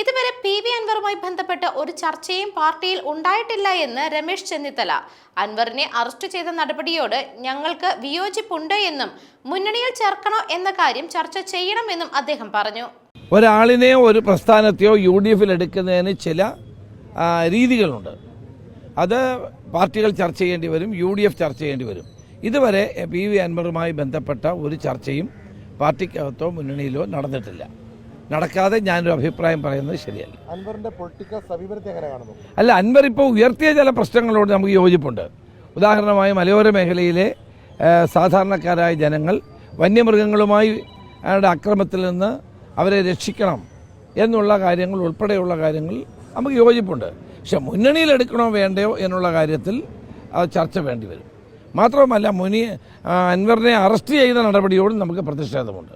ഇതുവരെ P V അൻവറുമായി ബന്ധപ്പെട്ട് ഒരു ചർച്ചയും പാർട്ടിയിൽ ഉണ്ടായിട്ടില്ല എന്ന് രമേശ് ചെന്നിത്തല. അൻവറിനെ അറസ്റ്റ് ചെയ്ത നടപടിയോട് ഞങ്ങൾക്ക് വിയോജിപ്പുണ്ട് എന്നും മുന്നണിയിൽ ചേർക്കണോ എന്ന കാര്യം ചർച്ച ചെയ്യണമെന്നും അദ്ദേഹം പറഞ്ഞു. ഒരാളിനെയോ ഒരു പ്രസ്ഥാനത്തെയോ യു ഡി എഫിൽ എടുക്കുന്നതിന് ചില രീതികളുണ്ട്. അത് പാർട്ടികൾ ചർച്ച ചെയ്യേണ്ടി വരും യു ഡി എഫ് ചർച്ച ചെയ്യേണ്ടി വരും. ഇതുവരെ പി വി അൻവറുമായി ബന്ധപ്പെട്ട ഒരു ചർച്ചയും പാർട്ടിക്കകത്തോ മുന്നണിയിലോ നടന്നിട്ടില്ല. നടക്കാതെ ഞാനൊരു അഭിപ്രായം പറയുന്നത് ശരിയല്ല. അൻവറിന്റെ പൊളിറ്റിക്കൽ സമീപനത്തെ എങ്ങനെ കാണുന്നു? അല്ല അൻവർ ഇപ്പോൾ ഉയർത്തിയ ചില പ്രശ്നങ്ങളോട് നമുക്ക് യോജിപ്പുണ്ട്. ഉദാഹരണമായി മലയോര മേഖലയിലെ സാധാരണക്കാരായ ജനങ്ങൾ വന്യമൃഗങ്ങളുമായി അവരുടെ അക്രമത്തിൽ നിന്ന് അവരെ രക്ഷിക്കണം എന്നുള്ള കാര്യങ്ങൾ ഉൾപ്പെടെയുള്ള കാര്യങ്ങൾ നമുക്ക് യോജിപ്പുണ്ട്. പക്ഷെ മുന്നണിയിൽ എടുക്കണോ വേണ്ടയോ എന്നുള്ള കാര്യത്തിൽ അത് ചർച്ച വേണ്ടി വരും. മാത്രവുമല്ല മുനി അൻവറിനെ അറസ്റ്റ് ചെയ്ത നടപടിയോടും നമുക്ക് പ്രതിഷേധമുണ്ട്.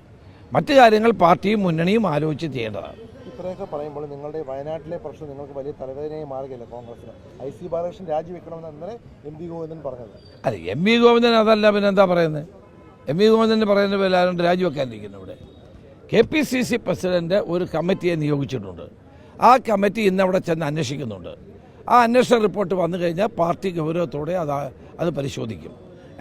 മറ്റു കാര്യങ്ങൾ പാർട്ടിയും മുന്നണിയും ആലോചിച്ച് ചെയ്യേണ്ടതാണ്. ഇത്രയൊക്കെ പറയുമ്പോൾ നിങ്ങളുടെ വയനാട്ടിലെ പ്രശ്നം നിങ്ങൾക്ക് വലിയ തലവേദനയായി മാറുകയില്ല കോൺഗ്രസിന് ഐ സി ബാലകൃഷ്ണൻ രാജിവെക്കണമെന്ന് ഇന്നലെ എം വി ഗോവിന്ദൻ പറഞ്ഞത്. അല്ല എം വി ഗോവിന്ദൻ അതല്ല പിന്നെ എന്താ പറയുന്നത്? എം വി ഗോവിന്ദൻ പറയുന്ന ആരുണ്ട് രാജിവെക്കാനിരിക്കുന്നു ഇവിടെ. K P C C president ഒരു കമ്മിറ്റിയെ നിയോഗിച്ചിട്ടുണ്ട്. ആ കമ്മിറ്റി ഇന്ന് അവിടെ ചെന്ന് അന്വേഷിക്കുന്നുണ്ട്. ആ അന്വേഷണ റിപ്പോർട്ട് വന്നു കഴിഞ്ഞാൽ പാർട്ടി ഗൗരവത്തോടെ അത് അത് പരിശോധിക്കും.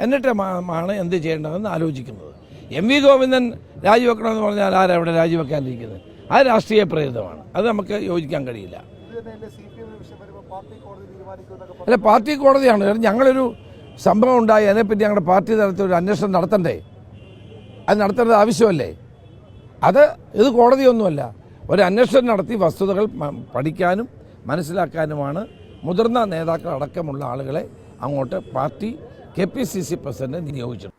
എന്നിട്ട് ആണ് എന്ത് ചെയ്യേണ്ടതെന്ന് ആലോചിക്കുന്നത്. എം വി ഗോവിന്ദൻ രാജിവെക്കണമെന്ന് പറഞ്ഞാൽ ആരാ അവിടെ രാജിവെക്കാനിരിക്കുന്നത്? അത് രാഷ്ട്രീയ പ്രേരിതമാണ്. അത് നമുക്ക് യോജിക്കാൻ കഴിയില്ല. അല്ല പാർട്ടി കോടതിയാണ്. കാരണം ഞങ്ങളൊരു സംഭവം ഉണ്ടായി. അതിനെപ്പറ്റി ഞങ്ങളുടെ പാർട്ടി തലത്തിൽ ഒരു അന്വേഷണം നടത്തണ്ടേ? അത് നടത്തേണ്ടത് ആവശ്യമല്ലേ? അത് ഇത് കോടതിയൊന്നുമല്ല. ഒരു അന്വേഷണം നടത്തി വസ്തുതകൾ പഠിക്കാനും മനസ്സിലാക്കാനുമാണ് മുതിർന്ന നേതാക്കൾ അടക്കമുള്ള ആളുകളെ അങ്ങോട്ട് party K P C C president നിയോഗിച്ചത്